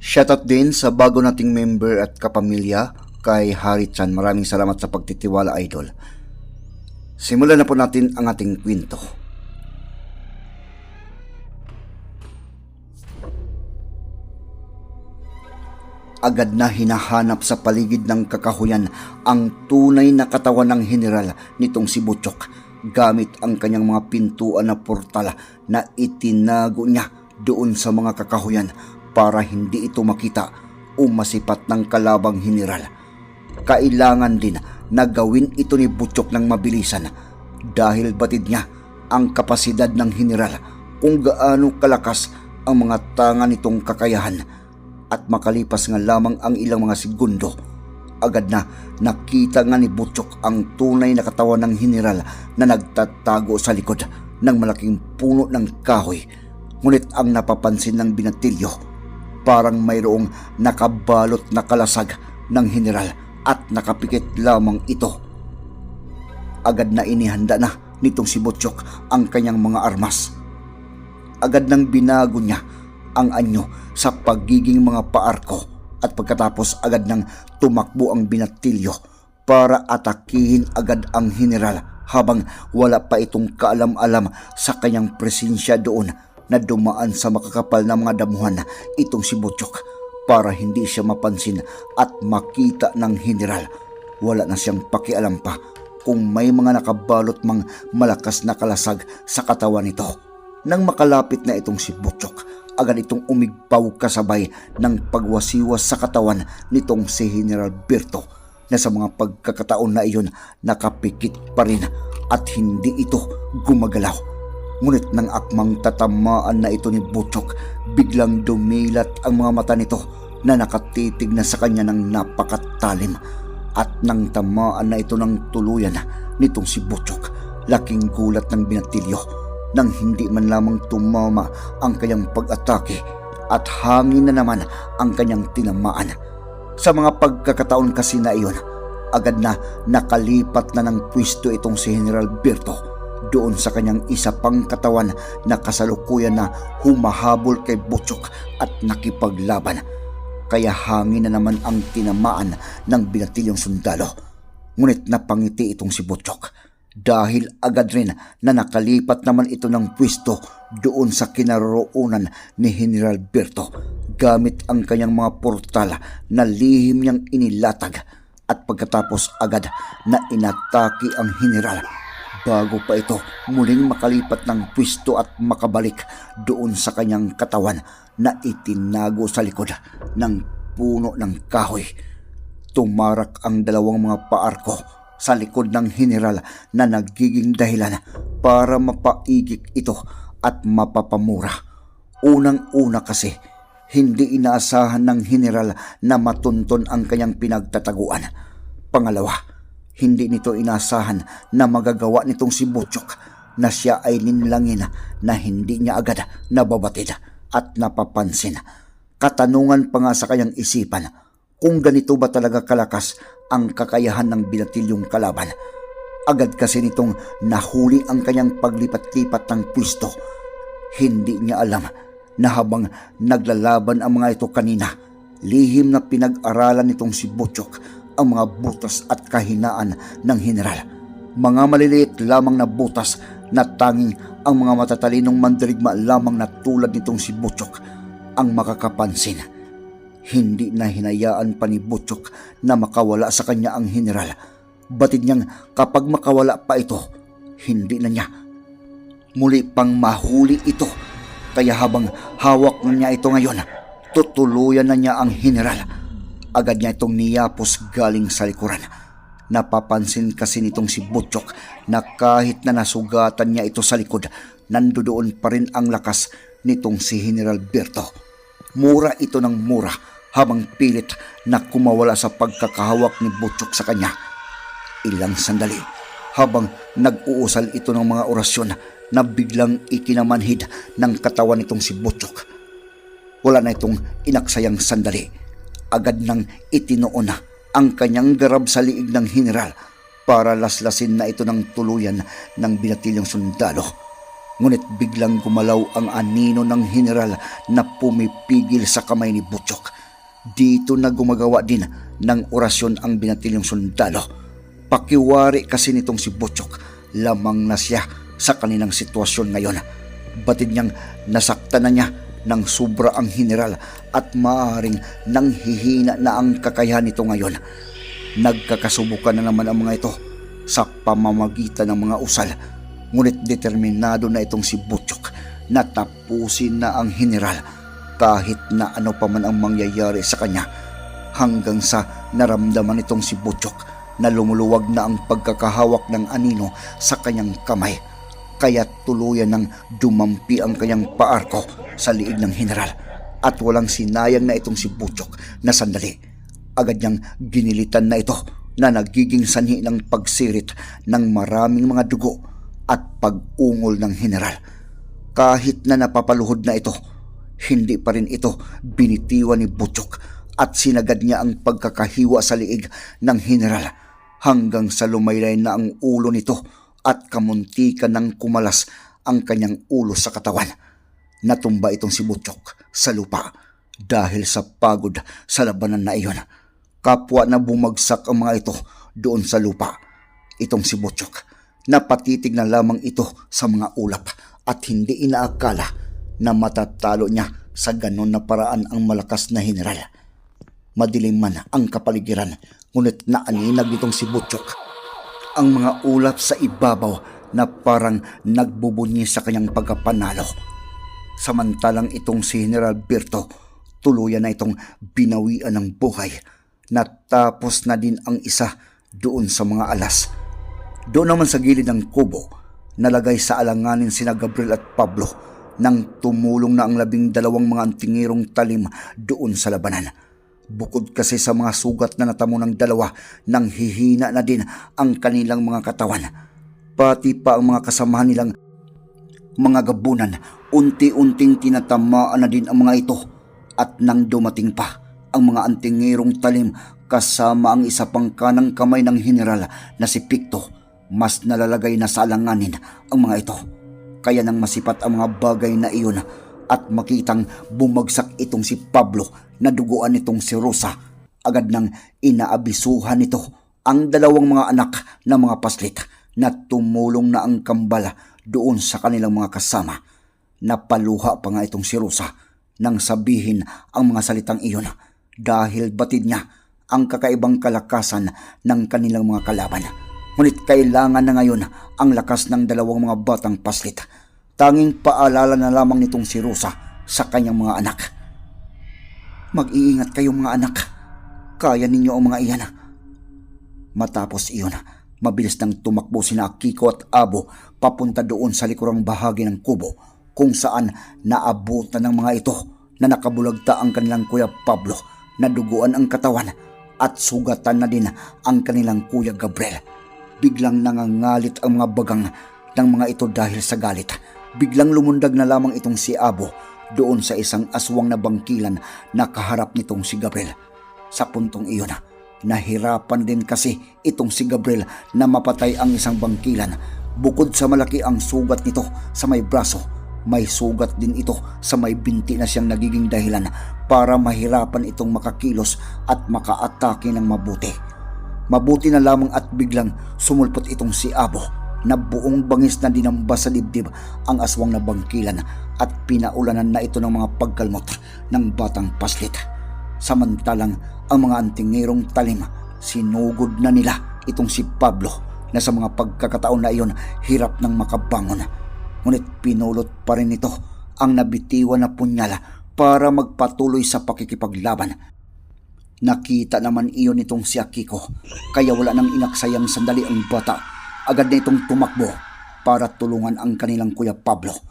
Shoutout din sa bago nating member at kapamilya kay Hari Chan. Maraming salamat sa pagtitiwala idol. Simulan na po natin ang ating kwento. agad na hinahanap sa paligid ng kakahuyan ang tunay na katawan ng general nitong si Butchok gamit ang kanyang mga pintuan na portal na itinago niya doon sa mga kakahuyan para hindi ito makita o masipat ng kalabang general. Kailangan din na gawin ito ni Butchok ng mabilisan dahil batid niya ang kapasidad ng general kung gaano kalakas ang mga tanga nitong kakayahan at makalipas nga lamang ang ilang mga segundo, agad na nakita nga ni Butchok ang tunay na katawan ng general na nagtatago sa likod ng malaking puno ng kahoy. Ngunit ang napapansin ng binatilyo, parang mayroong nakabalot na kalasag ng general at nakapikit lamang ito. Agad na inihanda na nitong si Butchok ang kanyang mga armas. Agad nang binago niya ang anyo sa pagiging mga paarko at pagkatapos agad nang tumakbo ang binatilyo para atakihin agad ang general habang wala pa itong kaalam-alam sa kanyang presensya doon na dumaan sa makakapal na mga damuhan itong si Butchok para hindi siya mapansin at makita ng general. Wala na siyang pakialam pa kung may mga nakabalot mang malakas na kalasag sa katawan nito. Nang makalapit na itong si Butchok, agad itong umigpaw kasabay ng pagwasiwas sa katawan nitong si General Berto na sa mga pagkakataon na iyon nakapikit pa rin at hindi ito gumagalaw. Ngunit nang akmang tatamaan na ito ni Butchok, biglang dumilat ang mga mata nito na nakatitig na sa kanya ng napakatalim. At nang tamaan na ito ng tuluyan nitong si Butchok, laking gulat ng binatilyo nang hindi man lamang tumama ang kanyang pag-atake at hangin na naman ang kanyang tinamaan. Sa mga pagkakataon kasi na iyon, agad na nakalipat na ng pwisto itong si General Berto doon sa kanyang isa pang katawan na kasalukuyan na humahabol kay Butchok at nakipaglaban. Kaya hangin na naman ang tinamaan ng binatilyong sundalo. Ngunit napangiti itong si Butchok dahil agad rin na nakalipat naman ito ng pwesto doon sa kinaroroonan ni General Berto gamit ang kanyang mga portal na lihim niyang inilatag at pagkatapos agad na inatake ang general bago pa ito muling makalipat ng pwesto at makabalik doon sa kanyang katawan na itinago sa likod ng puno ng kahoy. Tumarak ang dalawang mga paarko sa likod ng general na nagiging dahilan para mapaigik ito at mapapamura. Unang-una kasi, hindi inaasahan ng general na matunton ang kanyang pinagtataguan. Pangalawa, hindi nito inaasahan na magagawa nitong si Butchok na siya ay ninlangin na hindi niya agad nababatid at napapansin. Katanungan pa nga sa kanyang isipan kung ganito ba talaga kalakas ang kakayahan ng binatilyong kalaban. Agad kasi nitong nahuli ang kanyang paglipat-lipat ng pwisto. Hindi niya alam na habang naglalaban ang mga ito kanina, lihim na pinag-aralan nitong si Butchok ang mga butas at kahinaan ng general. Mga maliliit lamang na butas na tanging ang mga matatalinong mandirigma lamang na tulad nitong si Butchok ang makakapansin. Hindi na hinayaan pa ni Butchok na makawala sa kanya ang general. Batid niyang kapag makawala pa ito, hindi na niya. Muli pang mahuli ito. Kaya habang hawak na niya ito ngayon, tutuluyan na niya ang general. Agad niya itong niyapos galing sa likuran. Napapansin kasi nitong si Butchok na kahit na nasugatan niya ito sa likod, nandoon pa rin ang lakas nitong si General Berto. Mura ito ng mura habang pilit na kumawala sa pagkakahawak ni Butchok sa kanya. Ilang sandali habang nag-uusal ito ng mga orasyon na biglang ikinamanhid ng katawan nitong si Butchok. Wala na itong inaksayang sandali. Agad nang itinoon na ang kanyang garab sa liig ng general para laslasin na ito ng tuluyan ng binatilyong sundalo. Ngunit biglang gumalaw ang anino ng general na pumipigil sa kamay ni Butchok. Dito na gumagawa din ng orasyon ang binatilyong sundalo. Pakiwari kasi nitong si Butchok, lamang na siya sa kanilang sitwasyon ngayon. Batid niyang nasaktan na niya ng sobra ang general at maaaring nang hihina na ang kakayahan nito ngayon. Nagkakasubukan na naman ang mga ito sa pamamagitan ng mga usal. Ngunit determinado na itong si Butchok na tapusin na ang general kahit na ano pa man ang mangyayari sa kanya hanggang sa naramdaman itong si Butchok na lumuluwag na ang pagkakahawak ng anino sa kanyang kamay kaya tuluyan ng dumampi ang kanyang paarko sa liig ng general at walang sinayang na itong si Butchok na sandali. Agad niyang ginilitan na ito na nagiging sanhi ng pagsirit ng maraming mga dugo at pag-ungol ng general. Kahit na napapaluhod na ito, hindi pa rin ito binitiwan ni Butchok at sinagad niya ang pagkakahiwa sa liig ng general hanggang sa lumaylay na ang ulo nito at kamuntikan ng kumalas ang kanyang ulo sa katawan. Natumba itong si Butchok sa lupa dahil sa pagod sa labanan na iyon. Kapwa na bumagsak ang mga ito doon sa lupa. Itong si Butchok, napatitig na lamang ito sa mga ulap at hindi inaakala na matatalo niya sa ganon na paraan ang malakas na general. Madilim man ang kapaligiran, ngunit naaninag itong si Butchok ang mga ulap sa ibabaw na parang nagbubunyi sa kanyang pagkapanalo. Samantalang itong si General Berto, tuluyan na itong binawian ng buhay. Natapos na din ang isa doon sa mga alas. Doon naman sa gilid ng kubo, nalagay sa alanganin sina Gabriel at Pablo nang tumulong na ang labing dalawang mga antingirong talim doon sa labanan. Bukod kasi sa mga sugat na natamo ng dalawa, nang hihina na din ang kanilang mga katawan. Pati pa ang mga kasamahan nilang mga gabunan, unti-unting tinatamaan na din ang mga ito. At nang dumating pa ang mga antingirong talim kasama ang isa pang kanang kamay ng general na si Picto, mas nalalagay na sa alanganin ang mga ito. Kaya nang masipat ang mga bagay na iyon at makitang bumagsak itong si Pablo na duguan nitong si Rosa, agad nang inaabisuhan nito ang dalawang mga anak na mga paslit na tumulong na ang kambala doon sa kanilang mga kasama. Napaluha pa nga itong si Rosa nang sabihin ang mga salitang iyon dahil batid niya ang kakaibang kalakasan ng kanilang mga kalaban. Ngunit kailangan na ngayon ang lakas ng dalawang mga batang paslit. Tanging paalala na lamang nitong si Rosa sa kanyang mga anak. Mag-iingat kayong mga anak. Kaya ninyo ang mga iyan. Matapos iyon, mabilis nang tumakbo sina Kiko at Abo papunta doon sa likurang bahagi ng kubo kung saan naabutan ng mga ito na nakabulagta ang kanilang kuya Pablo na duguan ang katawan at sugatan na din ang kanilang kuya Gabriel. Biglang nangangalit ang mga bagang ng mga ito dahil sa galit. Biglang lumundag na lamang itong si Abo doon sa isang aswang na bangkilan na kaharap nitong si Gabriel. Sa puntong iyon, nahirapan din kasi itong si Gabriel na mapatay ang isang bangkilan. Bukod sa malaki ang sugat nito sa may braso, may sugat din ito sa may binti na siyang nagiging dahilan para mahirapan itong makakilos at makaatake ng mabuti. Mabuti na lamang at biglang sumulpot itong si Abo na buong bangis na dinamba sa dibdib ang aswang na bangkilan at pinaulanan na ito ng mga pagkalmot ng batang paslit. Samantalang ang mga antingerong talim, sinugod na nila itong si Pablo na sa mga pagkakataon na iyon hirap ng makabangon. Ngunit pinulot pa rin ito ang nabitiwan na punyala para magpatuloy sa pakikipaglaban. Nakita naman iyon nitong si Akiko kaya wala nang inaksayang sandali ang bata. Agad na itong tumakbo para tulungan ang kanilang kuya Pablo.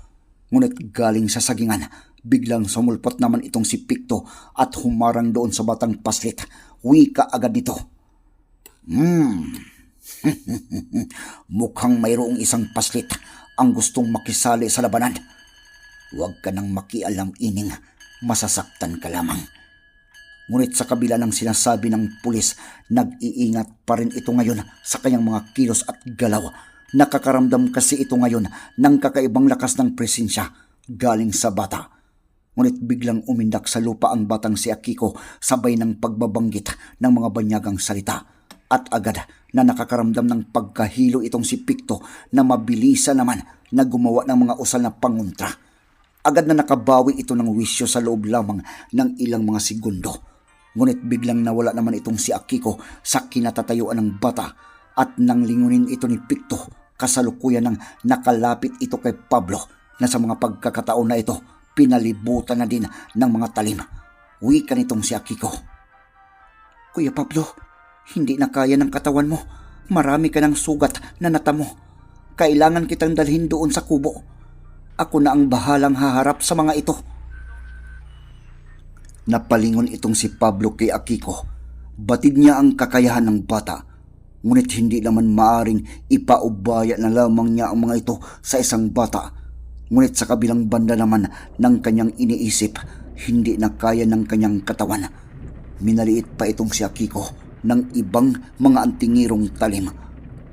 Ngunit galing sa sagingan, biglang sumulpot naman itong si Pikto at humarang doon sa batang paslit. Wika agad nito. Hmm, mukhang mayroong isang paslit ang gustong makisali sa labanan. Huwag ka nang makialam ining, masasaktan ka lamang. Ngunit sa kabila ng sinasabi ng pulis, nag-iingat pa rin ito ngayon sa kanyang mga kilos at galaw. Nakakaramdam kasi ito ngayon ng kakaibang lakas ng presensya galing sa bata. Ngunit biglang umindak sa lupa ang batang si Akiko sabay ng pagbabanggit ng mga banyagang salita. At agad na nakakaramdam ng pagkahilo itong si Pikto na mabilisa naman na gumawa ng mga usal na panguntra. Agad na nakabawi ito ng wisyo sa loob lamang ng ilang mga segundo. Ngunit biglang nawala naman itong si Akiko sa kinatatayuan ng bata at nang lingunin ito ni Pikto kasalukuyan ng nakalapit ito kay Pablo na sa mga pagkakataon na ito pinalibutan na din ng mga talim. Wika nitong si Akiko. Kuya Pablo, hindi na kaya ng katawan mo. Marami ka ng sugat na natamo. Kailangan kitang dalhin doon sa kubo. Ako na ang bahalang haharap sa mga ito. Napalingon itong si Pablo kay Akiko. Batid niya ang kakayahan ng bata. Ngunit hindi naman maaring ipaubaya na lamang niya ang mga ito sa isang bata. Ngunit sa kabilang banda naman ng kanyang iniisip, hindi na kaya ng kanyang katawan. Minaliit pa itong si Akiko ng ibang mga antingirong talim.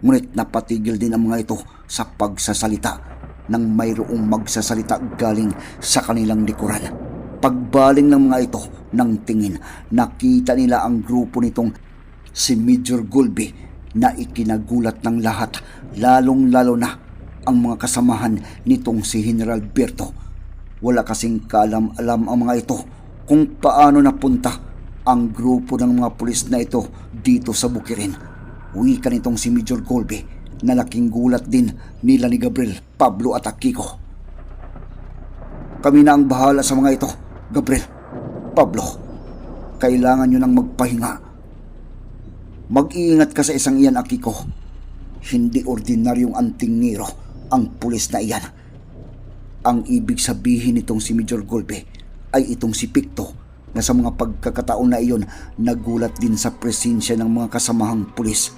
Ngunit napatigil din ang mga ito sa pagsasalita nang mayroong magsasalita galing sa kanilang likuran. Pagbaling ng mga ito ng tingin, nakita nila ang grupo nitong si Major Gulby na ikinagulat ng lahat, lalong-lalo na ang mga kasamahan nitong si General Berto. Wala kasing kalam-alam ang mga ito kung paano napunta ang grupo ng mga pulis na ito dito sa Bukirin. Wika nitong si Major Golby na laking gulat din nila ni Gabriel, Pablo at Akiko. Kami na ang bahala sa mga ito, Gabriel, Pablo. Kailangan nyo nang magpahinga. Mag-iingat ka sa isang iyan, Akiko. Hindi ordinaryong antingero ang pulis na iyan. Ang ibig sabihin nitong si Major Golbe ay itong si Pikto na sa mga pagkakataon na iyon nagulat din sa presensya ng mga kasamahang pulis.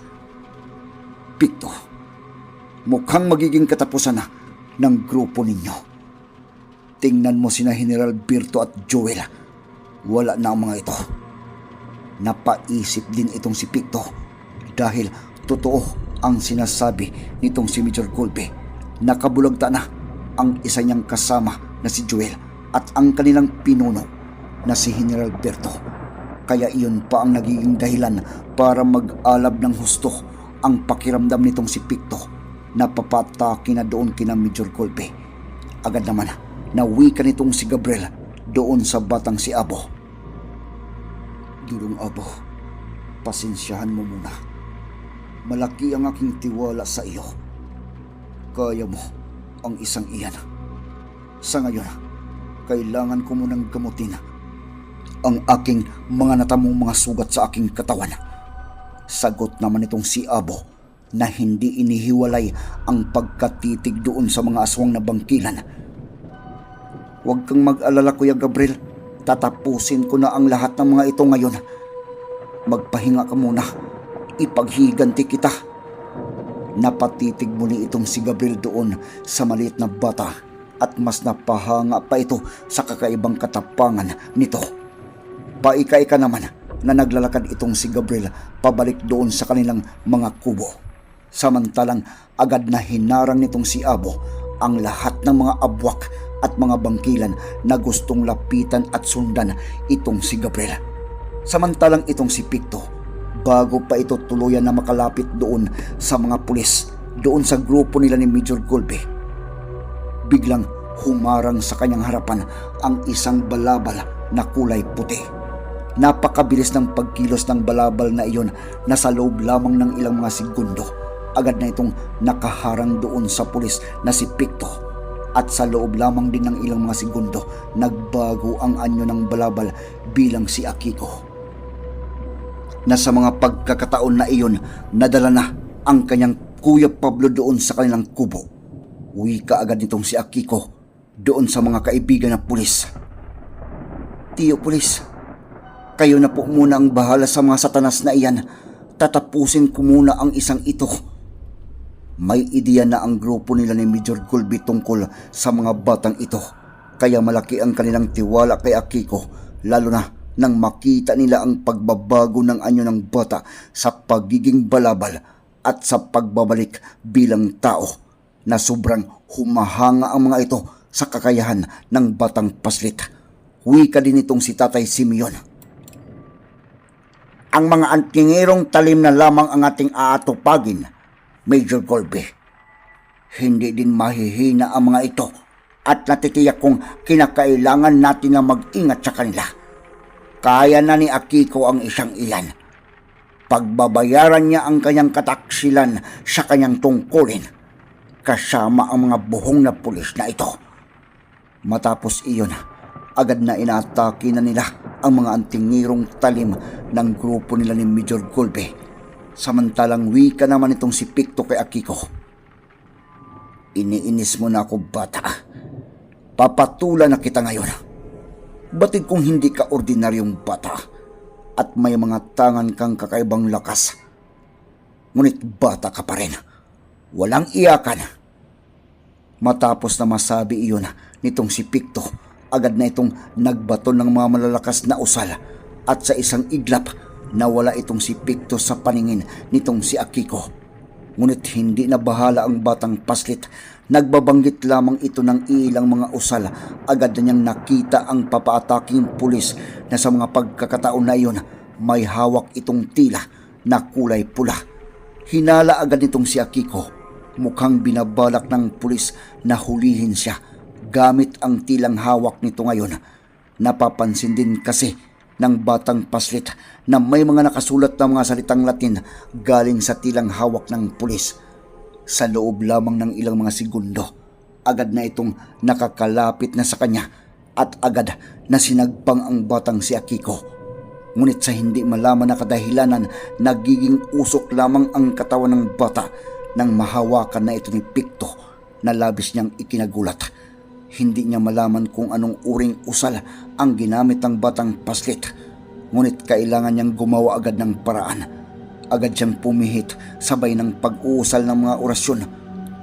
Pikto, mukhang magiging katapusan na ng grupo ninyo. Tingnan mo sina General Birto at Joel. Wala na ang mga ito. Napaisip din itong si Pikto dahil totoo ang sinasabi nitong si Major Golbe. Nakabulagta na ang isa niyang kasama na si Joel at ang kanilang pinuno na si General Berto. Kaya iyon pa ang nagiging dahilan para mag-alab ng husto ang pakiramdam nitong si Pikto na papatake na doon kina Major Golpe. Agad naman na wika nitong si Gabriel doon sa batang si Abo. Dulong Abo, pasensyahan mo muna. Malaki ang aking tiwala sa iyo. Kaya mo ang isang iyan. Sa ngayon, kailangan ko munang gamutin ang aking mga natamong mga sugat sa aking katawan. Sagot naman itong si Abo na hindi inihiwalay ang pagkatitig doon sa mga aswang na bangkilan. Huwag kang mag-alala Kuya Gabriel, tatapusin ko na ang lahat ng mga ito ngayon. Magpahinga ka muna, ipaghiganti kita. Napatitig muli itong si Gabriel doon sa maliit na bata at mas napahanga pa ito sa kakaibang katapangan nito. Paika-ika naman na naglalakad itong si Gabriel pabalik doon sa kanilang mga kubo. Samantalang agad na hinarang nitong si Abo ang lahat ng mga abwak at mga bangkilan na gustong lapitan at sundan itong si Gabriel. Samantalang itong si Pikto, bago pa ito tuluyan na makalapit doon sa mga pulis, doon sa grupo nila ni Major Golbe, biglang humarang sa kanyang harapan ang isang balabal na kulay puti. Napakabilis ng pagkilos ng balabal na iyon na sa loob lamang ng ilang mga segundo. Agad na itong nakaharang doon sa pulis na si Picto. At sa loob lamang din ng ilang mga segundo, nagbago ang anyo ng balabal bilang si Akiko na sa mga pagkakataon na iyon, nadala na ang kanyang Kuya Pablo doon sa kanilang kubo. Uwi ka agad nitong si Akiko doon sa mga kaibigan na pulis. Tiyo pulis, kayo na po muna ang bahala sa mga satanas na iyan. Tatapusin ko muna ang isang ito. May ideya na ang grupo nila ni Major Gulby tungkol sa mga batang ito. Kaya malaki ang kanilang tiwala kay Akiko, lalo na nang makita nila ang pagbabago ng anyo ng bata sa pagiging balabal at sa pagbabalik bilang tao na sobrang humahanga ang mga ito sa kakayahan ng batang paslit. Wika din itong si Tatay Simeon. Ang mga antingerong talim na lamang ang ating aatupagin, Major Colby. Hindi din mahihina ang mga ito at natitiyak kong kinakailangan natin na mag-ingat sa kanila. Kaya na ni Akiko ang isang iyan. Pagbabayaran niya ang kanyang kataksilan sa kanyang tungkulin kasama ang mga buhong na pulis na ito. Matapos iyon, agad na inaatake na nila ang mga antingirong talim ng grupo nila ni Major Golbe. Samantalang wika naman itong si Picto kay Akiko. Iniinis mo na ako bata. Papatulan na kita ngayon. Batid kung hindi ka ordinaryong bata at may mga tangan kang kakaibang lakas. Ngunit bata ka pa rin. Walang iyakan. Matapos na masabi iyon nitong si Picto, agad na itong nagbato ng mga malalakas na usal at sa isang iglap nawala itong si Picto sa paningin nitong si Akiko. Ngunit hindi na bahala ang batang paslit. Nagbabanggit lamang ito ng ilang mga usal. Agad na niyang nakita ang papaataking pulis na sa mga pagkakataon na iyon may hawak itong tila na kulay pula. Hinala agad nitong si Akiko. Mukhang binabalak ng pulis na hulihin siya gamit ang tilang hawak nito ngayon. Napapansin din kasi ng batang paslit na may mga nakasulat na mga salitang Latin galing sa tilang hawak ng pulis. Sa loob lamang ng ilang mga segundo, agad na itong nakakalapit na sa kanya at agad na sinagpang ang batang si Akiko. Ngunit sa hindi malaman na kadahilanan, nagiging usok lamang ang katawan ng bata nang mahawakan na ito ni Picto na labis niyang ikinagulat. Hindi niya malaman kung anong uring usal ang ginamit ng batang paslit. Ngunit kailangan niyang gumawa agad ng paraan. Agad siyang pumihit sabay ng pag-uusal ng mga orasyon.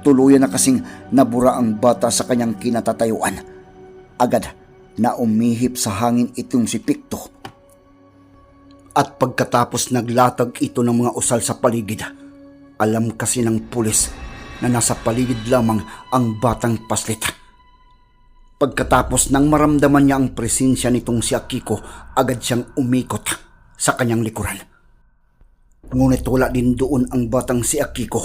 Tuluyan na kasing nabura ang bata sa kanyang kinatatayuan. Agad na umihip sa hangin itong si Picto. At pagkatapos naglatag ito ng mga usal sa paligid, alam kasi ng pulis na nasa paligid lamang ang batang paslit. Pagkatapos nang maramdaman niya ang presensya nitong si Akiko, agad siyang umikot sa kanyang likuran. Ngunit wala din doon ang batang si Akiko,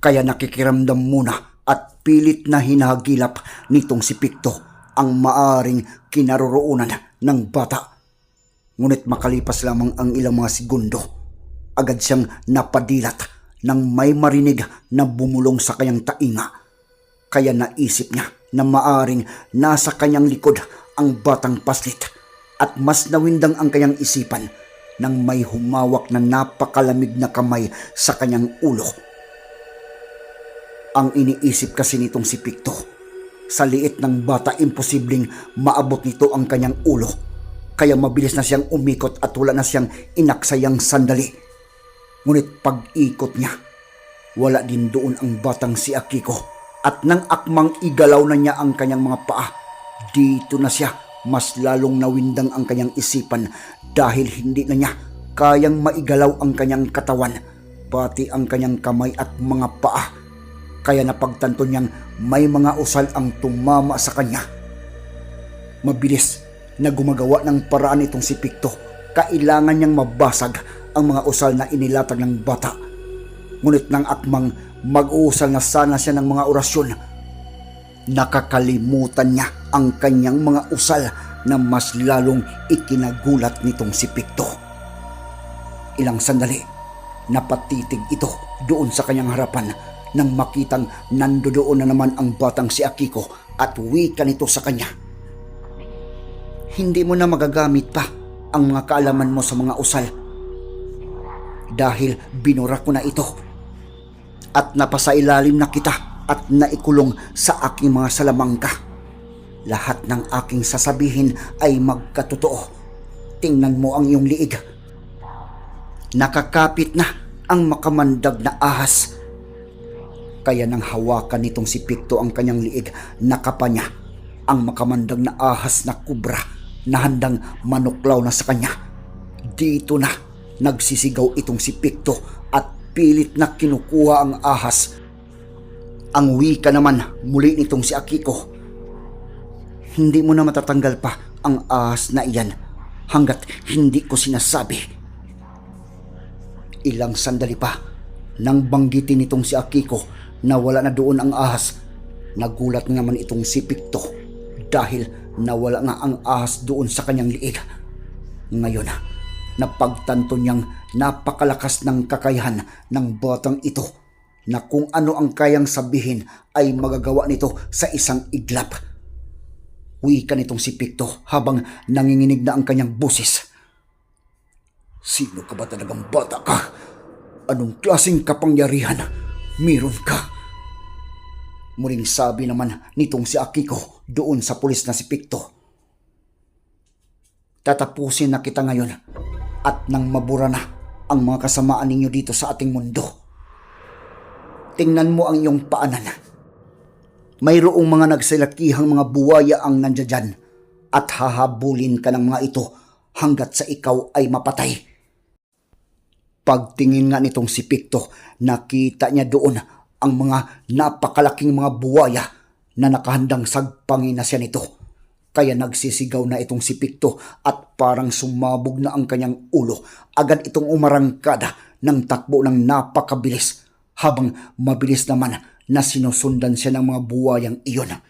kaya nakikiramdam muna at pilit na hinahagilap nitong si Picto ang maaring kinaroroonan ng bata. Ngunit makalipas lamang ang ilang mga segundo, agad siyang napadilat nang may marinig na bumulong sa kanyang tainga. Kaya naisip niya na maaring nasa kanyang likod ang batang paslit at mas nawindang ang kanyang isipan nang may humawak na napakalamig na kamay sa kanyang ulo. Ang iniisip kasi nitong si Picto, sa liit ng bata imposibleng maabot nito ang kanyang ulo, kaya mabilis na siyang umikot at wala na siyang inaksayang sandali. Ngunit pag-ikot niya, wala din doon ang batang si Akiko at nang akmang igalaw na niya ang kanyang mga paa, dito na siya mas lalong nawindang ang kanyang isipan dahil hindi na niya kayang maigalaw ang kanyang katawan, pati ang kanyang kamay at mga paa. Kaya napagtanto niyang may mga usal ang tumama sa kanya. Mabilis na gumagawa ng paraan itong si Picto. Kailangan niyang mabasag ang mga usal na inilatag ng bata. Ngunit nang akmang mag-uusal na sana siya ng mga orasyon, nakakalimutan niya ang kanyang mga usal na mas lalong ikinagulat nitong si Pikto. Ilang sandali, napatitig ito doon sa kanyang harapan nang makitang nandoon na naman ang batang si Akiko at wika nito sa kanya. Hindi mo na magagamit pa ang mga kaalaman mo sa mga usal. Dahil binura ko na ito. At napasailalim na kita at naikulong sa aking mga salamangka. Lahat ng aking sasabihin ay magkatotoo. Tingnan mo ang iyong liig. Nakakapit na ang makamandag na ahas. Kaya nang hawakan nitong si Pikto ang kanyang liig, nakapa niya ang makamandag na ahas na kubra na handang manuklaw na sa kanya. Dito na nagsisigaw itong si Pikto pilit na kinukuha ang ahas. Ang wika naman muli nitong si Akiko. Hindi mo na matatanggal pa ang ahas na iyan hanggat hindi ko sinasabi. Ilang sandali pa nang banggitin nitong si Akiko na wala na doon ang ahas. Nagulat naman itong si Pikto dahil nawala nga ang ahas doon sa kanyang liig. Ngayon, napagtanto niyang napakalakas ng kakayahan ng batang ito na kung ano ang kayang sabihin ay magagawa nito sa isang iglap. Wika nitong si Pikto habang nanginginig na ang kanyang busis. Sino ka ba talagang bata ka? Anong klaseng kapangyarihan meron ka? Muling sabi naman nitong si Akiko doon sa pulis na si Pikto. Tatapusin na kita ngayon at nang mabura na ang mga kasamaan ninyo dito sa ating mundo. Tingnan mo ang iyong paanan. Mayroong mga nagsilakihang mga buwaya ang nandiyan at hahabulin ka ng mga ito hanggat sa ikaw ay mapatay. Pagtingin nga nitong si Pikto, nakita niya doon ang mga napakalaking mga buwaya na nakahandang sagpangin na siya nito. Kaya nagsisigaw na itong si Pikto at parang sumabog na ang kanyang ulo. Agad itong umarangkada ng takbo ng napakabilis habang mabilis naman na sinusundan siya ng mga buwayang iyon.